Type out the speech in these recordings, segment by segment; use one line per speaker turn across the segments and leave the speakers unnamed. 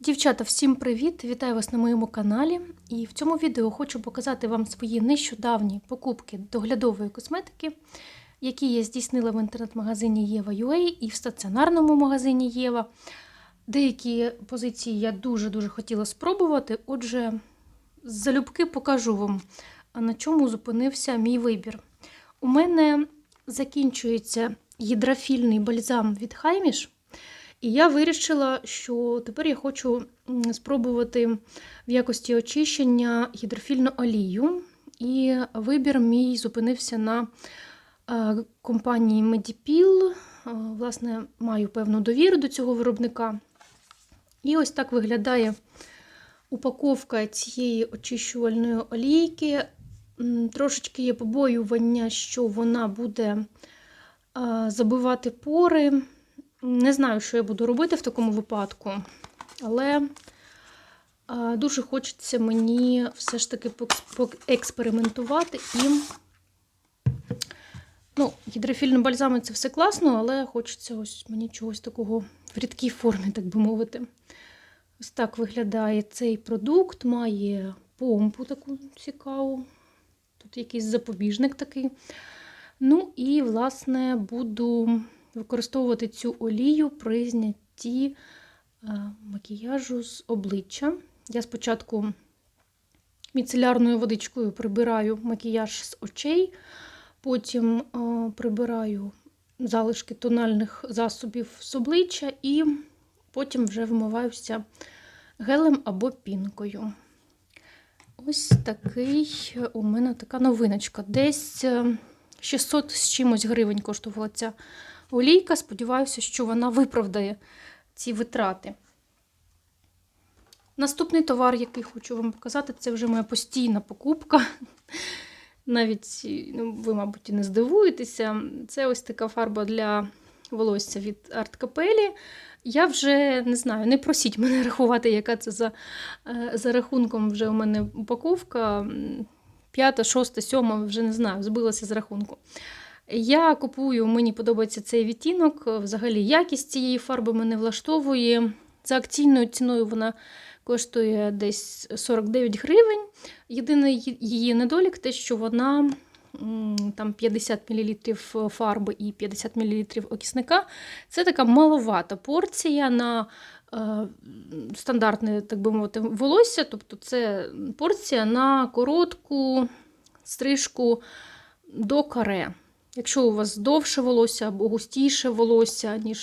Дівчата, всім привіт! Вітаю вас на моєму каналі. І в цьому відео хочу показати вам свої нещодавні покупки доглядової косметики, які я здійснила в інтернет-магазині Єва.ua і в стаціонарному магазині Єва. Деякі позиції я дуже-дуже хотіла спробувати. Отже, залюбки покажу вам, на чому зупинився мій вибір. У мене закінчується гідрофільний бальзам від Хайміш. І я вирішила, що тепер я хочу спробувати в якості очищення гідрофільну олію. І вибір мій зупинився на е, компанії Medipil. Е, Власне, маю певну довіру до цього виробника. І ось так виглядає упаковка цієї очищувальної олійки. Трошечки є побоювання, що вона буде е, забивати пори. Не знаю, що я буду робити в такому випадку, але дуже хочеться мені все ж таки поекспериментувати і. Ну, гідрофільні бальзами це все класно, але хочеться ось мені чогось такого в рідкій формі, так би мовити. Ось так виглядає цей продукт, має помпу таку цікаву. Тут якийсь запобіжник такий. Ну і, власне, буду використовувати цю олію при знятті е, макіяжу з обличчя. Я спочатку міцелярною водичкою прибираю макіяж з очей, потім е, прибираю залишки тональних засобів з обличчя і потім вже вмиваюся гелем або пінкою. Ось такий у мене така новиночка. Десь 600 з чимось гривень коштувала ця олійка. Сподіваюся, що вона виправдає ці витрати. Наступний товар, який хочу вам показати, це вже моя постійна покупка. Навіть ну, ви, мабуть, і не здивуєтеся. Це ось така фарба для волосся від Арт Капелі. Я вже не знаю, не просіть мене рахувати, яка це за, за рахунком вже у мене упаковка. П'ята, шоста, сьома, вже не знаю, збилася з рахунку. Я купую, мені подобається цей відтінок. Взагалі, якість цієї фарби мене влаштовує. За акційною ціною вона коштує десь 49 гривень. Єдиний її недолік те, що вона там 50 мл фарби і 50 мл окисника. Це така маловата порція на е, стандартне, так би мовити, волосся. Тобто це порція на коротку стрижку до каре. Якщо у вас довше волосся або густіше волосся, ніж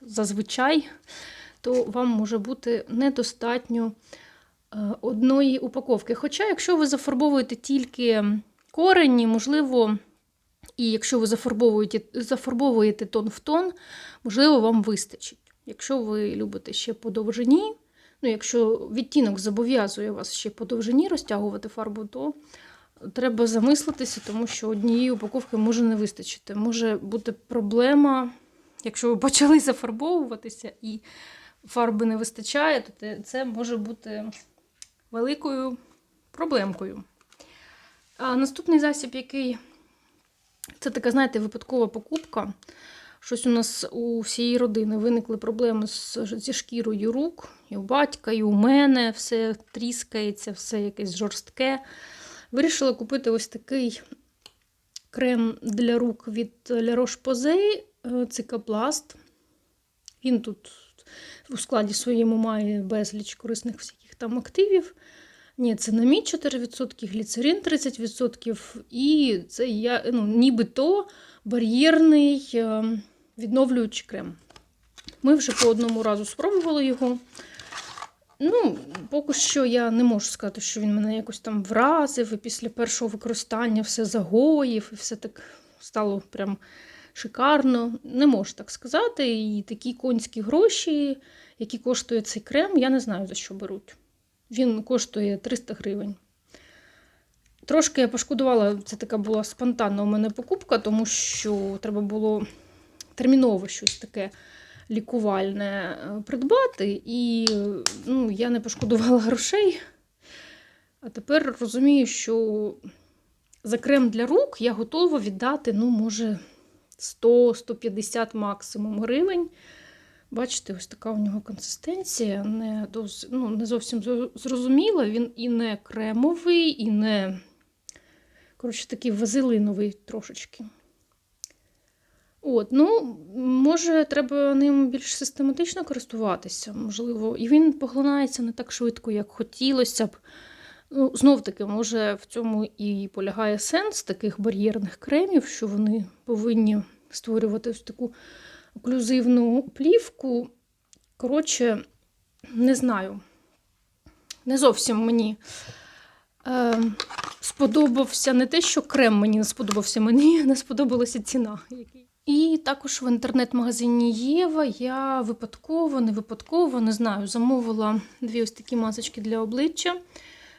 зазвичай, то вам може бути недостатньо одної упаковки. Хоча, якщо ви зафарбовуєте тільки корені, можливо, і якщо ви зафарбовуєте, зафарбовуєте тон в тон, можливо, вам вистачить. Якщо ви любите ще по довжині, ну, якщо відтінок зобов'язує вас ще по довжині розтягувати фарбу, то треба замислитися, тому що однієї упаковки може не вистачити. Може бути проблема, якщо ви почали зафарбовуватися і фарби не вистачає, то це може бути великою проблемкою. А Наступний засіб, який це така, знаєте, випадкова покупка. Щось у нас у всієї родини виникли проблеми з, зі шкірою рук, і у батька, і у мене все тріскається, все якесь жорстке. Вирішила купити ось такий крем для рук від La Roche-Posay, цикапласт. Він тут у складі своєму має безліч корисних всяких там активів. Ні, це намід 4%, гліцерин 30%, і це я, ну, нібито бар'єрний відновлюючий крем. Ми вже по одному разу спробували його. Ну, поки що я не можу сказати, що він мене якось там вразив, і після першого використання все загоїв, і все так стало прям шикарно. Не можу так сказати. І такі конські гроші, які коштує цей крем, я не знаю, за що беруть. Він коштує 300 гривень. Трошки я пошкодувала, це така була спонтанна у мене покупка, тому що треба було терміново щось таке лікувальне придбати, і ну, я не пошкодувала грошей. А тепер розумію, що за крем для рук я готова віддати, ну, може, 100-150 максимум гривень. Бачите, ось така у нього консистенція, не, дос, ну, не зовсім зрозуміла. Він і не кремовий, і не, коротше, такий вазелиновий трошечки. От, ну, може, треба ним більш систематично користуватися, можливо, і він поглинається не так швидко, як хотілося б. Ну, знов таки, може, в цьому і полягає сенс таких бар'єрних кремів, що вони повинні створювати ось таку оклюзивну плівку. Коротше, не знаю. Не зовсім мені е, сподобався не те, що крем мені не сподобався, мені не сподобалася ціна. І також в інтернет-магазині Єва я випадково, не випадково, не знаю, замовила дві ось такі масочки для обличчя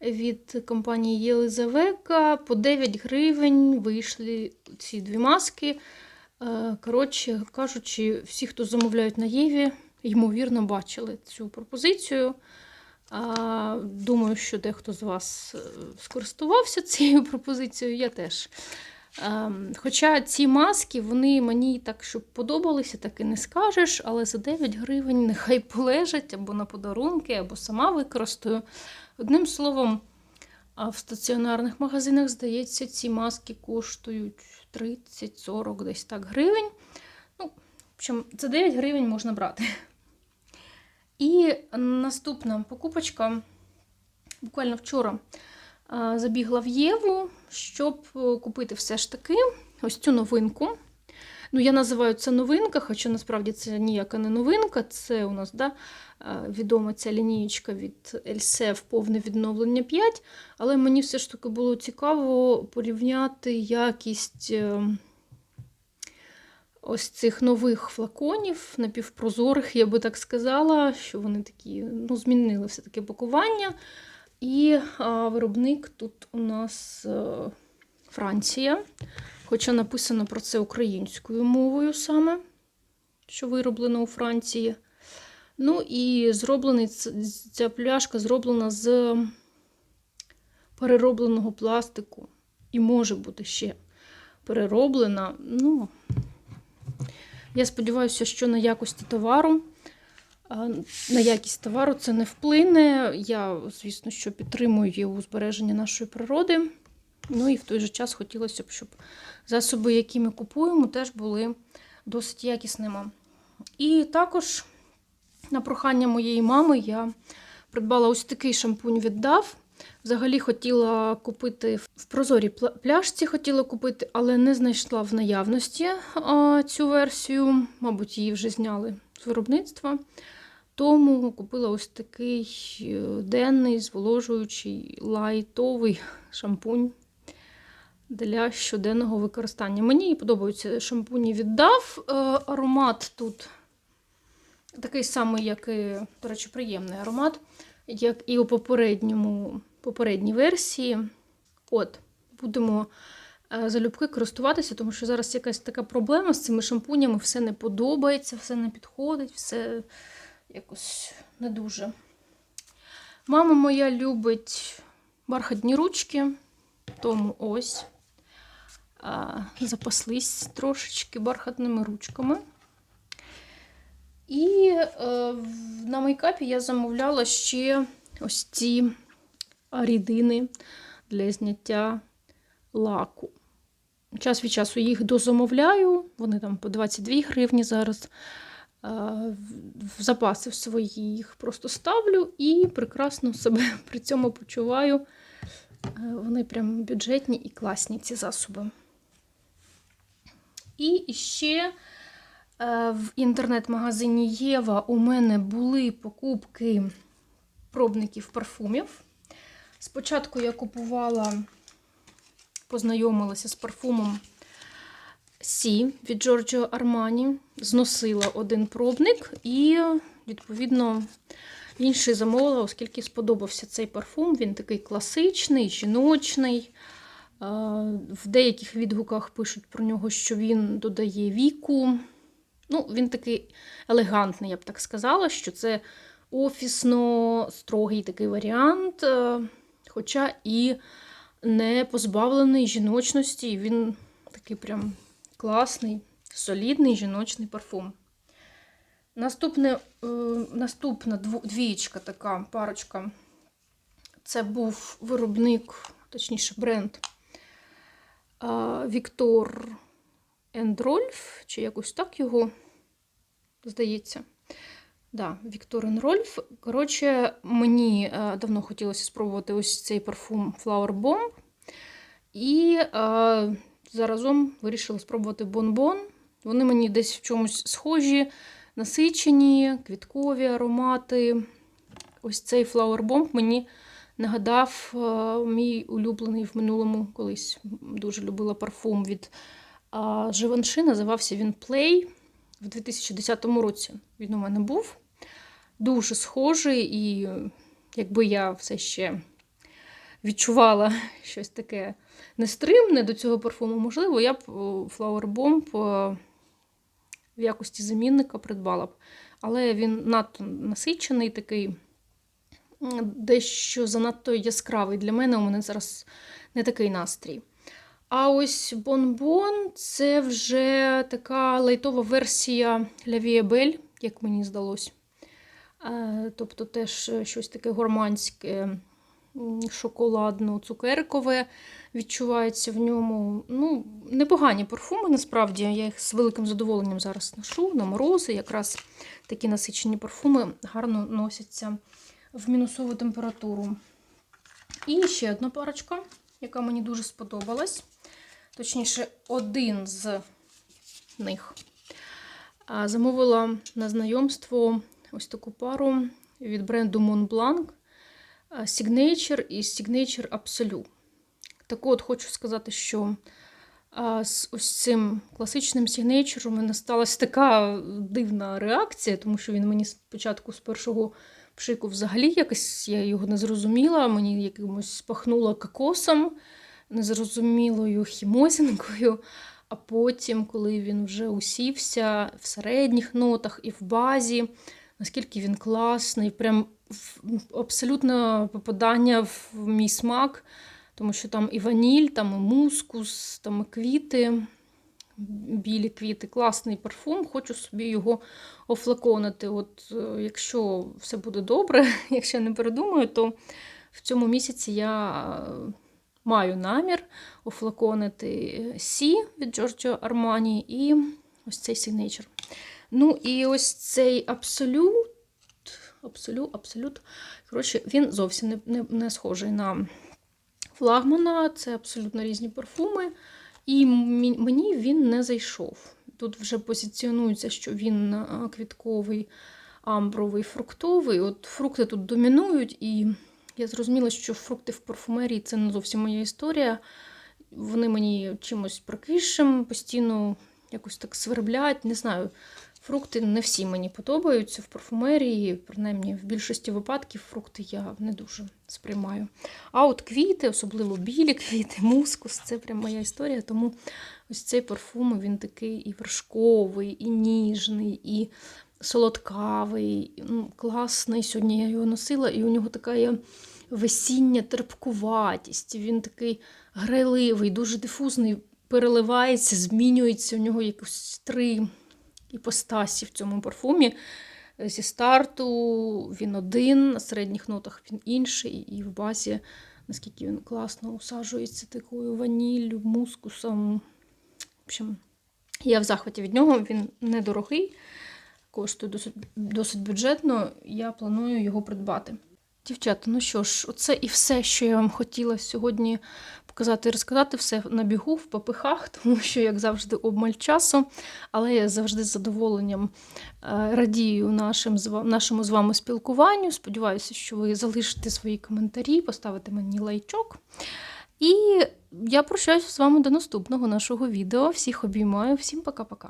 від компанії Єлизавека. По 9 гривень вийшли ці дві маски. Е, Коротше кажучи, всі, хто замовляють на Єві, ймовірно, бачили цю пропозицію. Думаю, що дехто з вас е, скористувався цією пропозицією, я теж. Ем, Хоча ці маски, вони мені так, щоб подобалися, так і не скажеш, але за 9 гривень нехай полежать або на подарунки, або сама використаю. Одним словом, а в стаціонарних магазинах, здається, ці маски коштують 30-40 десь так гривень. Ну, в за 9 гривень можна брати. І наступна покупочка. Буквально вчора забігла в Єву, щоб е, купити все ж таки ось цю новинку. Ну, я називаю це новинка, хоча насправді це ніяка не новинка. Це у нас да, е, відома ця лінієчка від LCF повне відновлення 5. Але мені все ж таки було цікаво порівняти якість е, ось цих нових флаконів, напівпрозорих, я би так сказала, що вони такі ну, змінили все-таки пакування. І а, виробник тут у нас а, Франція. Хоча написано про це українською мовою саме, що вироблено у Франції. Ну і зроблений ця пляшка зроблена з переробленого пластику. І може бути ще перероблена. Ну, я сподіваюся, що на якості товару. На якість товару це не вплине. Я, звісно, що підтримую у нашої природи. Ну і в той же час хотілося б, щоб засоби, які ми купуємо, теж були досить якісними. І також на прохання моєї мами я придбала ось такий шампунь від DAV. Взагалі хотіла купити в прозорій пляшці, хотіла купити, але не знайшла в наявності цю версію. Мабуть, її вже зняли з виробництва. Тому купила ось такий е, денний, зволожуючий, лайтовий шампунь для щоденного використання. Мені подобаються шампуні від DAV. Е, Аромат тут такий самий, як і, до речі, приємний аромат, як і у попередньому, попередній версії. От, будемо е, залюбки користуватися, тому що зараз якась така проблема з цими шампунями, все не подобається, все не підходить, все якось не дуже. Мама моя любить бархатні ручки, тому ось запаслись трошечки бархатними ручками. І е, на мейкапі я замовляла ще ось ці рідини для зняття лаку. Час від часу їх дозамовляю, вони там по 22 гривні зараз. Е, в- запаси в свої їх просто ставлю і прекрасно себе при цьому почуваю. Е, Вони прям бюджетні і класні, ці засоби. І ще е, в інтернет-магазині Єва у мене були покупки пробників парфумів. Спочатку я купувала, познайомилася з парфумом Сі від Giorgio Armani, зносила один пробник і, відповідно, інший замовила, оскільки сподобався цей парфум. Він такий класичний, жіночний. Е, В деяких відгуках пишуть про нього, що він додає віку. Ну, він такий елегантний, я б так сказала, що це офісно строгий такий варіант, е, хоча і не позбавлений жіночності. Він такий прям класний, солідний жіночний парфум. Наступне, е, наступна двієчка така парочка. Це був виробник, точніше, бренд а, Віктор Ендрольф, чи якось так його здається. Да, Віктор Енрольф. Коротше, мені е, давно хотілося спробувати ось цей парфум Flower Bomb. І е, заразом вирішила спробувати бонбон. Вони мені десь в чомусь схожі, насичені, квіткові аромати. Ось цей Bomb мені нагадав е, мій улюблений в минулому колись дуже любила парфум від Givenchy. Називався він Play в 2010 році. Він у мене був дуже схожий, і якби я все ще відчувала щось таке нестримне до цього парфуму, можливо, я б е, Flower Bomb е, в якості замінника придбала б. Але він надто насичений, такий дещо занадто яскравий для мене. У мене зараз не такий настрій. А ось бонбон це вже така лайтова версія Belle, як мені здалось. Е, Тобто теж щось таке гурманське, м, шоколадно-цукеркове відчувається в ньому. Ну, непогані парфуми, насправді. Я їх з великим задоволенням зараз ношу на морози. Якраз такі насичені парфуми гарно носяться в мінусову температуру. І ще одна парочка, яка мені дуже сподобалась. Точніше, один з них. Замовила на знайомство ось таку пару від бренду Montblanc Signature і Signature Absolute. Так от хочу сказати, що з ось цим класичним Signature у мене сталася така дивна реакція, тому що він мені спочатку з першого пшику взагалі якось я його не зрозуміла, мені якимось пахнуло кокосом, незрозумілою хімозінкою. А потім, коли він вже усівся в середніх нотах і в базі, наскільки він класний, прям абсолютно попадання в мій смак, тому що там і ваніль, там і мускус, там і квіти, білі квіти, класний парфум. Хочу собі його офлаконити. От е, якщо все буде добре, якщо я не передумаю, то в цьому місяці я е, маю намір офлаконити Сі від Giorgio Armani і ось цей Signature. Ну і ось цей Absolute, Absolute, Absolute. Коротше, він зовсім не, не, не схожий на флагмана. Це абсолютно різні парфуми. І мені він не зайшов. Тут вже позиціонується, що він квітковий, амбровий, фруктовий. От фрукти тут домінують, і я зрозуміла, що фрукти в парфумерії це не зовсім моя історія. Вони мені чимось прокишем, постійно якось так сверблять. Не знаю, фрукти не всі мені подобаються в парфумерії, принаймні в більшості випадків фрукти я не дуже сприймаю. А от квіти, особливо білі квіти, мускус, це прям моя історія. Тому ось цей парфум він такий і вершковий, і ніжний, і солодкавий, ну, класний. Сьогодні я його носила, і у нього така є весіння терпкуватість. Він такий грайливий, дуже дифузний, переливається, змінюється. У нього якось три іпостасі в цьому парфумі. Зі старту він один, на середніх нотах він інший, і в базі, наскільки він класно усаджується такою ваніллю, мускусом. В общем, я в захваті від нього, він недорогий, коштує досить, досить бюджетно. Я планую його придбати. Дівчата, ну що ж, оце і все, що я вам хотіла сьогодні показати і розказати. Все на бігу, в попихах, тому що, як завжди, обмаль часу. Але я завжди з задоволенням е, радію нашим, нашому з вами спілкуванню. Сподіваюся, що ви залишите свої коментарі, поставите мені лайчок. І я прощаюся з вами до наступного нашого відео. Всіх обіймаю, всім пока-пока.